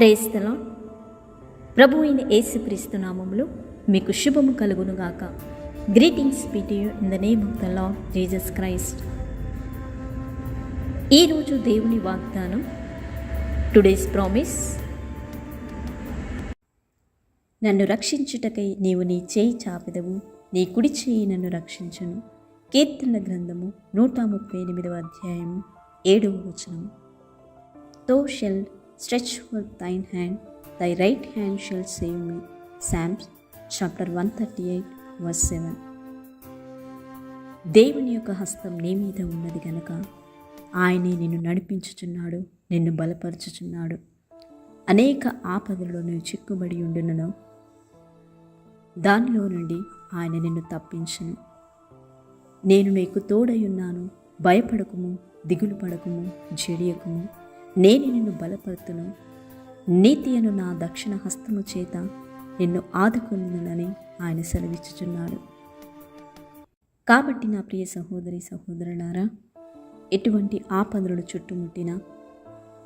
ప్రేస్తలో ప్రభు అయిన యేసుక్రీస్తు నామములు మీకు శుభము కలుగునుగాక. Greetings పిటియు in the name of the Lord Jesus Christ ఈరోజు దేవుని వాగ్దానం టుడేస్ ప్రామిస్ నన్ను రక్షించుటకై నీవు నీ చేయి చాపెదవు నీ కుడి చేయి నన్ను రక్షించను. కీర్తన గ్రంథము నూట ముప్పై ఎనిమిదవ అధ్యాయము ఏడవ వచనం తో shall stretch forth thine hand thy right hand shall save me Psalms chapter one thirty eight verse seven దేవుని యొక్క హస్తం నీ మీద ఉన్నది గనక ఆయనే నిన్ను నడిపించుచున్నాడు నిన్ను బలపరచుచున్నాడు. అనేక ఆపదలో నువ్వు చిక్కుబడి ఉండునను. దానిలో నుండి ఆయన నిన్ను తప్పించును. నేను నీకు తోడయున్నాను భయపడకుము దిగులు పడకుము జడియకుము. నేను నిన్ను బలపరుతును. నీతి అను నా దక్షిణ హస్తము చేత నిన్ను ఆదుకొనునని ఆయన సెలవిచ్చుచున్నాడు. కాబట్టి నా ప్రియ సహోదరి సహోదరులారా ఎటువంటి ఆపదలు చుట్టుముట్టినా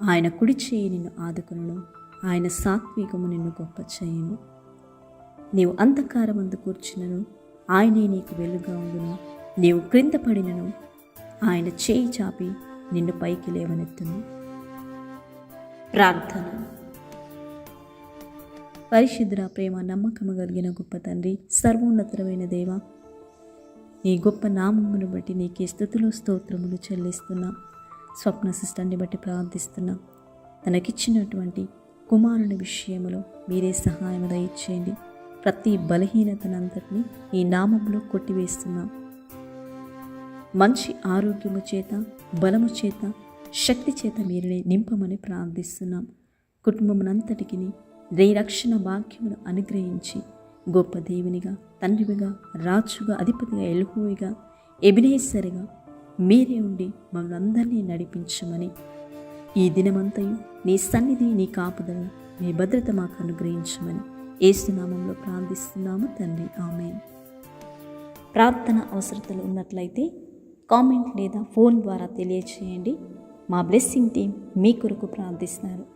ఆయన కుడి చేయి నిన్ను ఆదుకును ఆయన సాత్వికము నిన్ను గొప్ప చేయను. నీవు అంధకారమందు కూర్చున్నను ఆయనే నీకు వెలుగా ఉండును. నీవు క్రింద పడినను. ఆయన చేయి చాపి నిన్ను పైకి లేవనెత్తును. ప్రార్థన. పరిశుద్ర ప్రేమ నమ్మకము కలిగిన గొప్ప తండ్రి సర్వోన్నతమైన దేవ నీ గొప్ప నామమును బట్టి నీకే స్థుతులు స్తోత్రములు చెల్లిస్తున్నా. స్వప్న సిస్టాన్ని బట్టి ప్రార్థిస్తున్నా. తనకిచ్చినటువంటి కుమారుని విషయంలో మీరే సహాయం దయచేయండి. ప్రతి బలహీనతనంతటిని ఈ నామంలో కొట్టివేస్తున్నాం. మంచి ఆరోగ్యము చేత బలము చేత శక్తి చేత మీరునే నింపమని ప్రార్థిస్తున్నాం. కుటుంబమునంతటికి రే రక్షణ భాగ్యమును అనుగ్రహించి గొప్ప దేవునిగా తండ్రివిగా రాజుగా అధిపతిగా ఎలుహువిగా ఎబినేసరిగా మీరే ఉండి మమ్మల్ని అందరినీ నడిపించమని ఈ దినమంతయు నీ సన్నిధి నీ కాపుదల నీ భద్రత మాకు అనుగ్రహించమని ఏసునామంలో ప్రార్థిస్తున్నాము తండ్రి. ఆమె ప్రార్థన అవసరతలు ఉన్నట్లయితే కామెంట్ లేదా ఫోన్ ద్వారా తెలియచేయండి. మా బ్లెస్సింగ్ టీం మీ కొరకు ప్రార్థిస్తున్నారు.